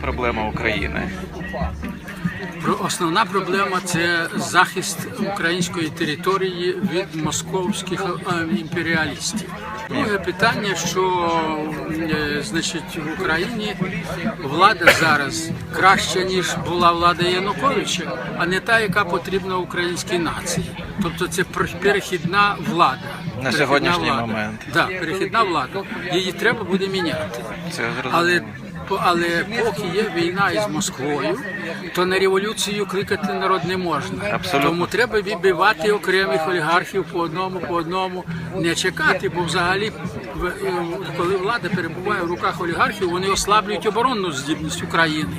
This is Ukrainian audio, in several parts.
проблема України? Основна проблема це захист української території від московських е, імперіалістів. Друге питання, що е, значить в Україні влада зараз краща ніж була влада Януковича, а не та, яка потрібна українській нації. Тобто це пер- перехідна влада. На Перехідна сьогоднішній влада. момент. Да, перехідна влада. Її треба буде міняти. Це. Але але поки є війна із Москвою, то на революцію кликати народ не можна. Абсолютно. Тому треба відбивати окремих олігархів по одному, по одному, не чекати, бо взагалі, е, коли влада перебуває в руках олігархів, вони ослаблюють оборонну здібність України.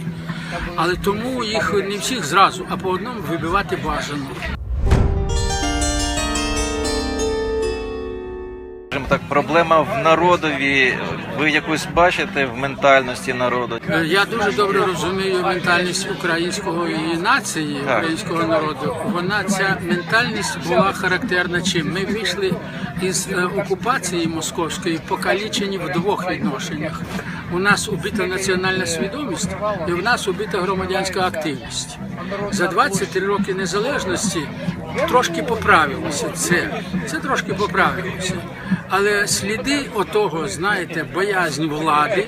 Але тому їх не всіх зразу, а по одному вибивати бажано. Так, проблема в народові. Ви якусь бачите в ментальності народу? Е, Я дуже добре розумію ментальність української нації, Так. українського народу. Вона ця ментальність була характерна чим? Ми вийшли із е, окупації московської покалічені в двох відношеннях. У нас убита національна свідомість і в нас убита громадянська активність. За 23 роки незалежності трошки поправилося це. Це трошки поправилося. Але сліди отого, знаєте, боязнь влади,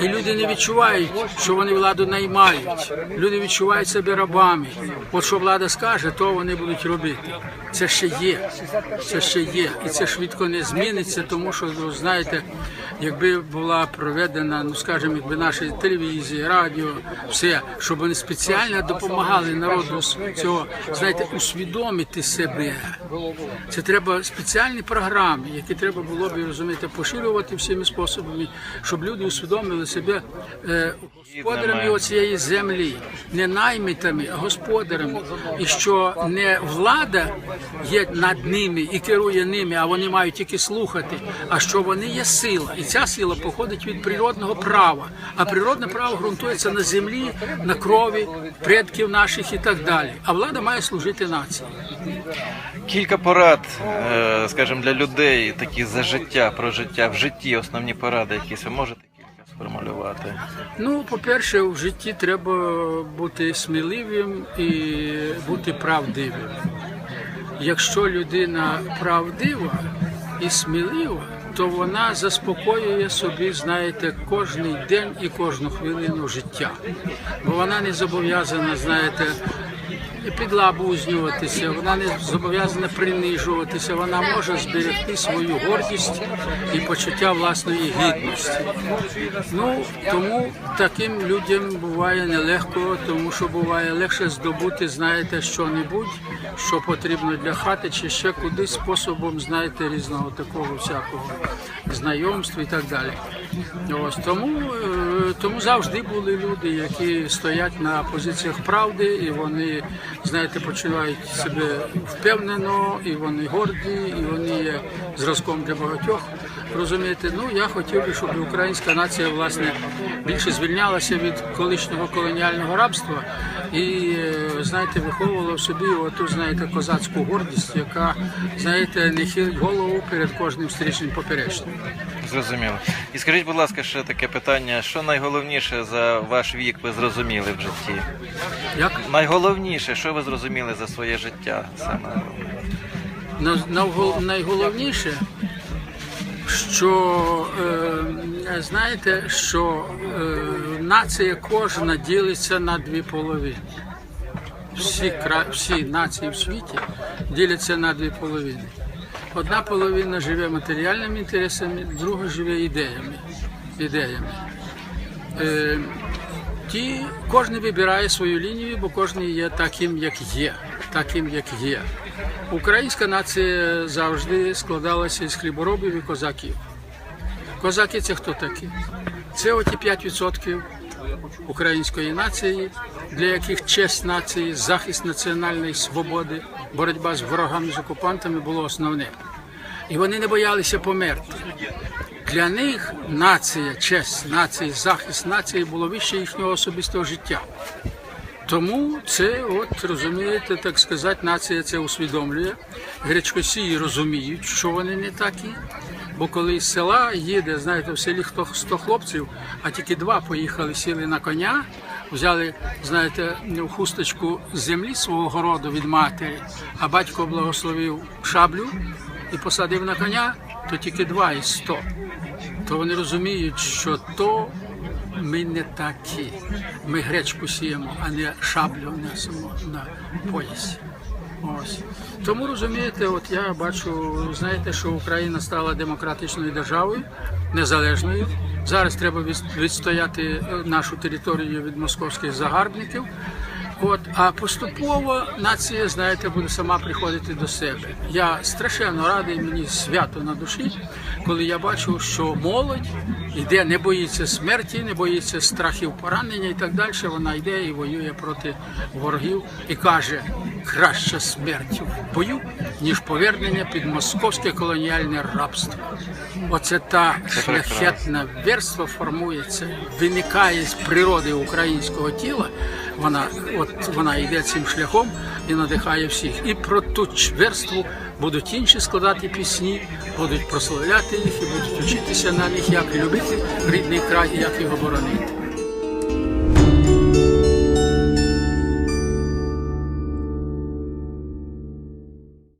і люди не відчувають, що вони владу наймають. Люди відчувають себе рабами. От що влада скаже, то вони будуть робити. Це ще є. Це ще є. І це швидко не зміниться, тому що, ну, знаєте, якби була проведена, ну скажімо, якби наші телевізії, радіо, все, щоб вони спеціально допомагали народу цього, знаєте, усвідомити себе. Це треба спеціальні програми, які треба було б розумієте, поширювати всіми способами, щоб люди усвідомили себе е, господарями оцієї землі, не наймитами, а господарями, і що не влада є над ними і керує ними, а вони мають тільки слухати, а що вони є сила, і ця сила походить від природного права. А природне право ґрунтується на землі, на крові предків наших і так далі. А влада має служити нації. Кілька порад, е, скажімо, для людей такі за життя, про життя в житті, основні поради, якісь ви можете сформулювати. Ну, по-перше, в житті треба бути сміливим і бути правдивим. Якщо людина правдива і смілива, то вона заспокоює собі, знаєте, кожний день і кожну хвилину життя. Бо вона не зобов'язана, знаєте, підлабузнюватися, вона не зобов'язана принижуватися, вона може зберегти свою гордість і почуття власної гідності. Ну тому таким людям буває нелегко, тому що буває легше здобути, знаєте, що-небудь, що потрібно для хати, чи ще кудись способом, знаєте, різного такого всякого знайомства і так далі. Ось тому, е, тому завжди були люди, які стоять на позиціях правди, і вони, знаєте, почувають себе впевнено, і вони горді, і вони є зразком для багатьох. Розумієте, ну я хотів би, щоб українська нація власне більше звільнялася від колишнього колоніального рабства і е, знаєте, виховувала в собі оту, знаєте, козацьку гордість, яка знаєте, не хилить голову перед кожним стрічним поперечним. Зрозуміло. І скажіть, будь ласка, ще таке питання: що найголовніше за ваш вік ви зрозуміли в житті? Як Найголовніше, що ви зрозуміли за своє життя саме? Навгол- найголовніше, що е, знаєте, що е, нація кожна ділиться на дві половини. Всі, кра- всі нації в світі діляться на дві половини. Одна половина живе матеріальними інтересами, друга живе ідеями. ідеями. Е, ті, кожен вибирає свою лінію, бо кожен є таким, як є. Таким, як є. Українська нація завжди складалася із хліборобів і козаків. Козаки це хто такі? Це оті 5% української нації, для яких честь нації, захист національної свободи, боротьба з ворогами, з окупантами було основним. І вони не боялися померти. Для них нація, честь нації, захист нації було вище їхнього особистого життя. Тому це, от розумієте, так сказати, нація це усвідомлює. Гречкосії розуміють, що вони не такі. Бо коли з села їде, знаєте, в селі хто 100 хлопців, а тільки два поїхали, сіли на коня, взяли, знаєте, хусточку землі свого городу від матері, а батько благословив шаблю і посадив на коня, то тільки два із сто. То вони розуміють, що то ми не такі. Ми гречку сіємо, а не шаблю несемо на поясі. Ось. Тому розумієте, от я бачу, знаєте, що Україна стала демократичною державою, незалежною. Зараз треба відстояти е, нашу територію від московських загарбників. От, а поступово нація, знаєте, буде сама приходити до себе. Я страшенно радий, мені свято на душі, коли я бачу, що молодь йде, не боїться смерті, не боїться страхів поранення і так далі. Вона йде і воює проти ворогів і каже, краще смерть в бою, ніж повернення під московське колоніальне рабство. Оце та шляхетна верства формується, виникає з природи українського тіла. Вона от вона йде цим шляхом і надихає всіх. І про ту верству будуть інші складати пісні, будуть прославляти їх і будуть вчитися на них, як любити рідний край і як його боронити.